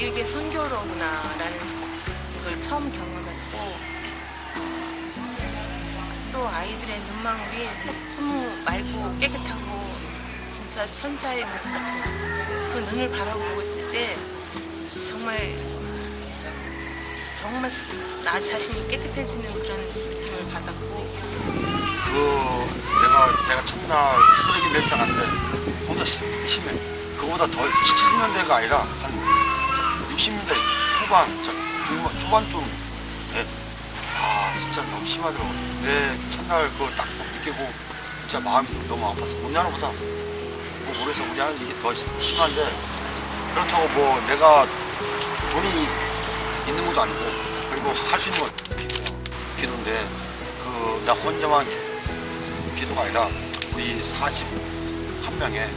이게 선교로구나라는 걸 처음 경험했고 또 아이들의 눈망울이 너무 맑고 깨끗하고 진짜 천사의 모습 같은 그 눈을 바라보고 있을 때 정말 정말 나 자신이 깨끗해지는 그런 느낌을 받았고 그 내가 내가 첫날 쓰레기 몇 장한데 혼자 심- 심해. 그거보다 더 70년대가 아니라 한 60년대 후반, 저 중반, 초반쯤 돼. 아 진짜 너무 심하더라고. 내 첫날 그거 딱 느끼고 진짜 마음이 너무 아팠어. 우리나라보다 뭐 모르겠어. 우리나라는 이게 더 심- 심한데 그렇다고 뭐 내가 돈이 있는 것도 아니고 그리고 할 수 있는 건. 기도인데 그 나 혼자만 기- 기도가 아니라 우리 41명의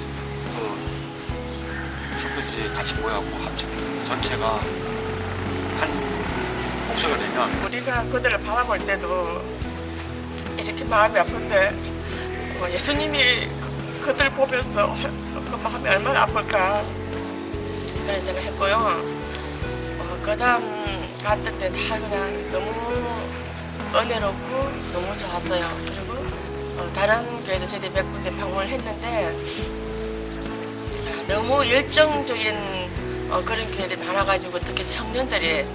그 선배들이 같이 모여갖고 합쳐 전체가 한 목소리가 되면 우리가 그들을 바라볼 때도 이렇게 마음이 아픈데 어, 예수님이 그, 그들 보면서 그 마음이 얼마나 아플까 그런 생각 했고요. 어, 그 다음 갔을 때다 그냥 너무 은혜롭고 너무 좋았어요. 그리고 어, 다른 교회도 저희들이 몇 군데 방문을 했는데 아, 너무 열정적인 어, 그런 교회들이 많아가지고 특히 청년들이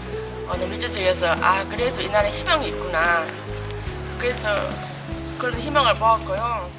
어, 너무 일조적이어서 아 그래도 이 나라에 희망이 있구나. 그래서 그런 희망을 보았고요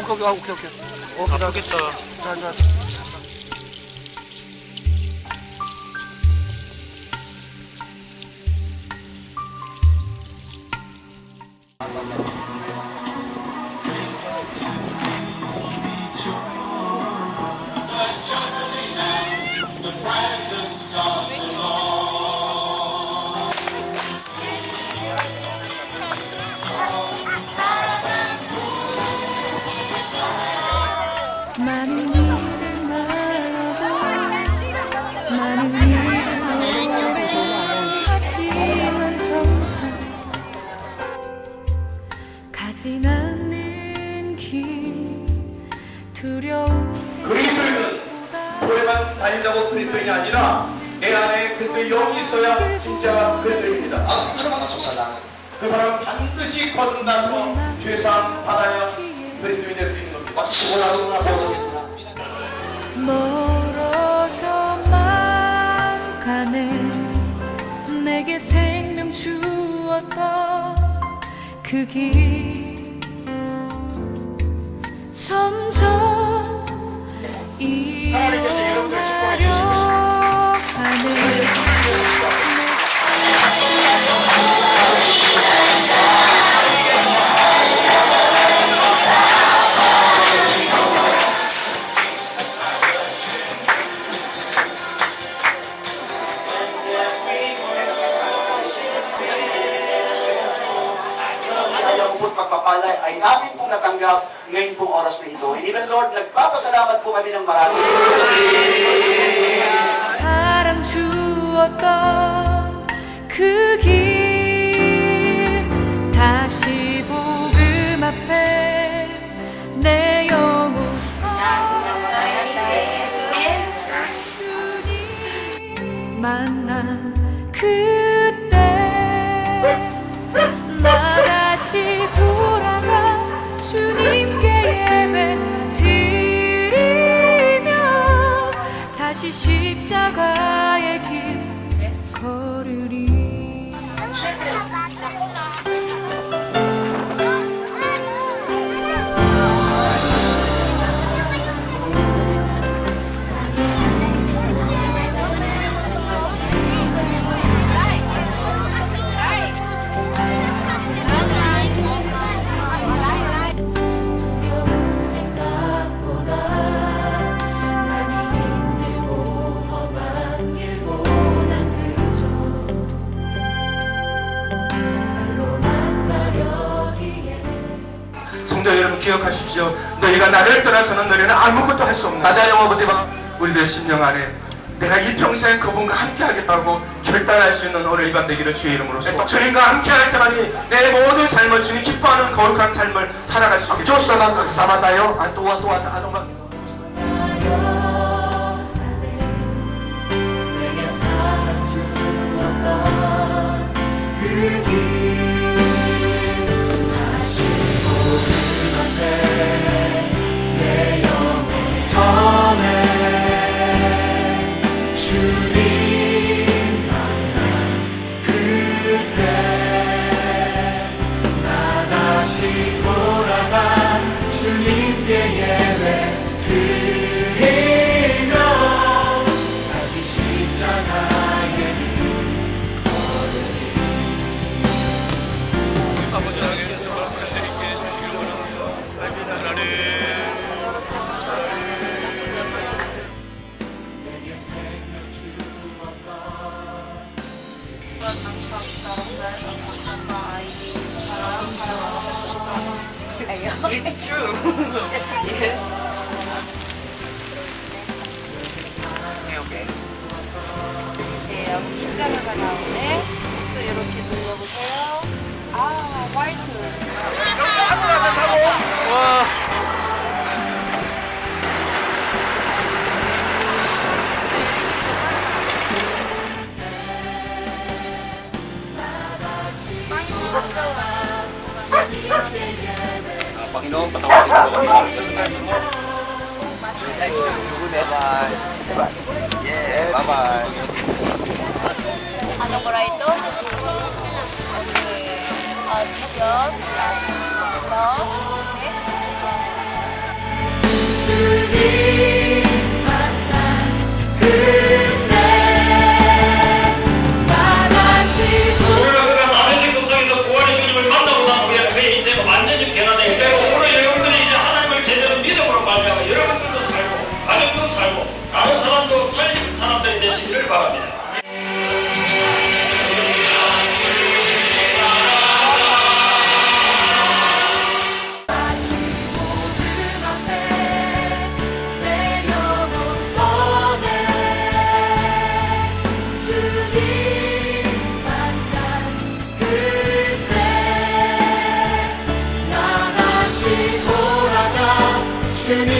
오케이 오케이 오케이 오케이 오케이 아프겠다. 자자 많은 않는 길 두려운 그리스도인은 교회만 다닌다고 그리스도인이 아니라 내 안에 그리스도의 영이 있어야 진짜 그리스도인입니다. 아, 그 사람은 반드시 거듭나서 죄상 받아야 그리스도인이 될 수 있는 겁니다. 멀어져만 가네 내게 생명 주었던 그길 pong natanggap ngayon pong oras na ito. And even Lord, nagpapasalamat po kami ng marami. 사랑 주었던 그길 다시 복음 앞에 내 영혼 주님 만난 그 십자가의 기억하십시오. 너희가 나를 떠나서는 너희는 아무것도 할 수 없다. 우리들 심령 안에 내가 이 평생 그분과 함께 하겠다고 결단할 수 있는 오늘 이 밤 되기를 주의 이름으로 소원. 주님과 함께 할 때만이 내 모든 삶을 주님 기뻐하는 거룩한 삶을 살아갈 수 있게. sama tayo at tuwa-tuwa sa anong 내게 사랑 주었던 그 길 십자가가 나오네. 또 이렇게 눌러보세요. 아, 화이트. Panginoon, patawarin mo kami. Uh, Diyos. No? 주님 만난 그 listening.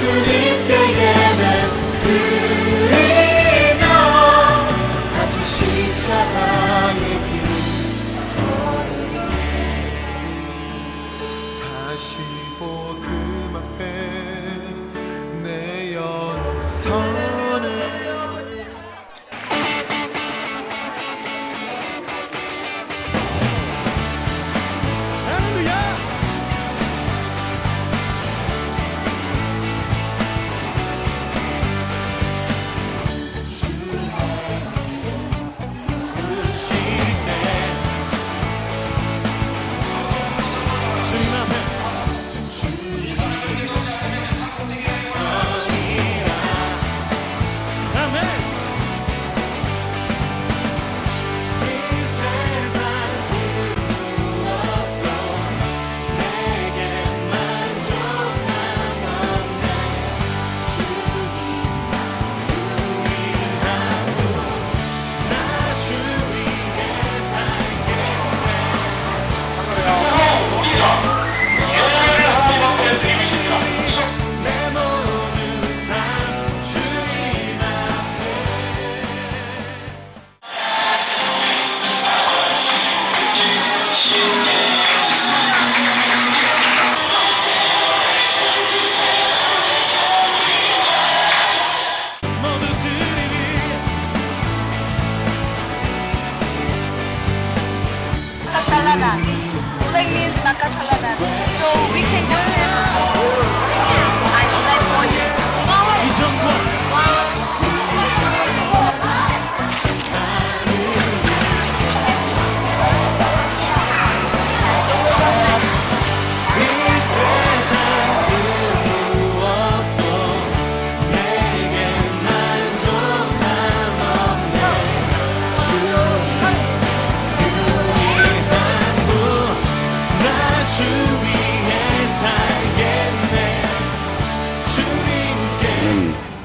돌아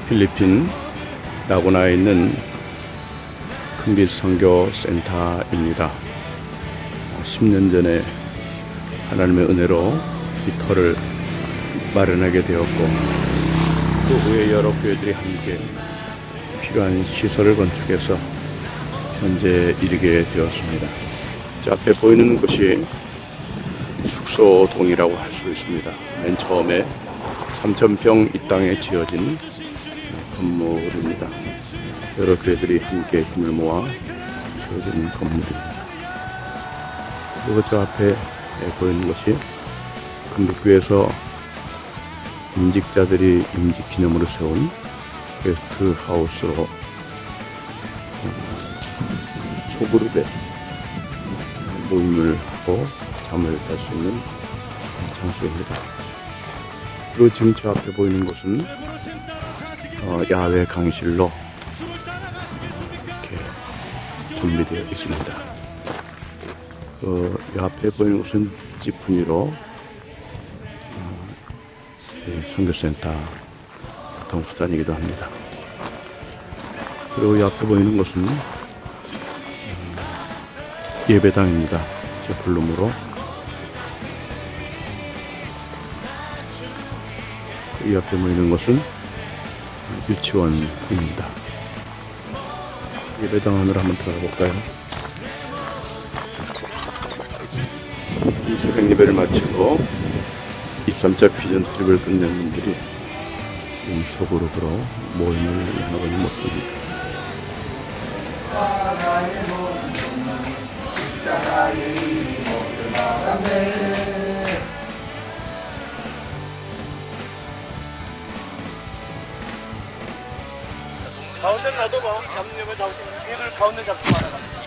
필리핀 라고나에 있는 큰빛 선교 센터입니다. 10년 전에 하나님의 은혜로 이 터를 마련하게 되었고 그 후에 여러 교회들이 함께 필요한 시설을 건축해서 현재 이르게 되었습니다. 자, 앞에 보이는 것이 숙소동이라고 할 수 있습니다. 맨 처음에 3,000평 이 땅에 지어진 건물입니다. 여러 교회들이 함께 힘을 모아 지어진 건물입니다. 그리고 저 앞에 보이는 것이 금빛교에서 임직자들이 임직 기념으로 세운 게스트 하우스로 소그룹에 모임을 하고 잠을 잘 수 있는 장소입니다. 그리고 지금 저 앞에 보이는 곳은 어, 야외 강의실로 이렇게 준비되어 있습니다. 그 앞에 보이는 곳은 지프니로 어, 이 선교센터 동수단이기도 합니다. 그리고 이 앞에 보이는 곳은 음, 예배당입니다. 제 블룸으로 이 앞에 보이는 것은 유치원입니다. 예배당 안으로 한번 들어가 볼까요? 이 새벽 예배를 마치고 23차 비전 트립을 끝낸 분들이 지금 소그룹으로 모임을 있는 모습입니다. 가운데 놔둬봐. 잡는 면 잡고 지혜를 가운데 잡지 마라.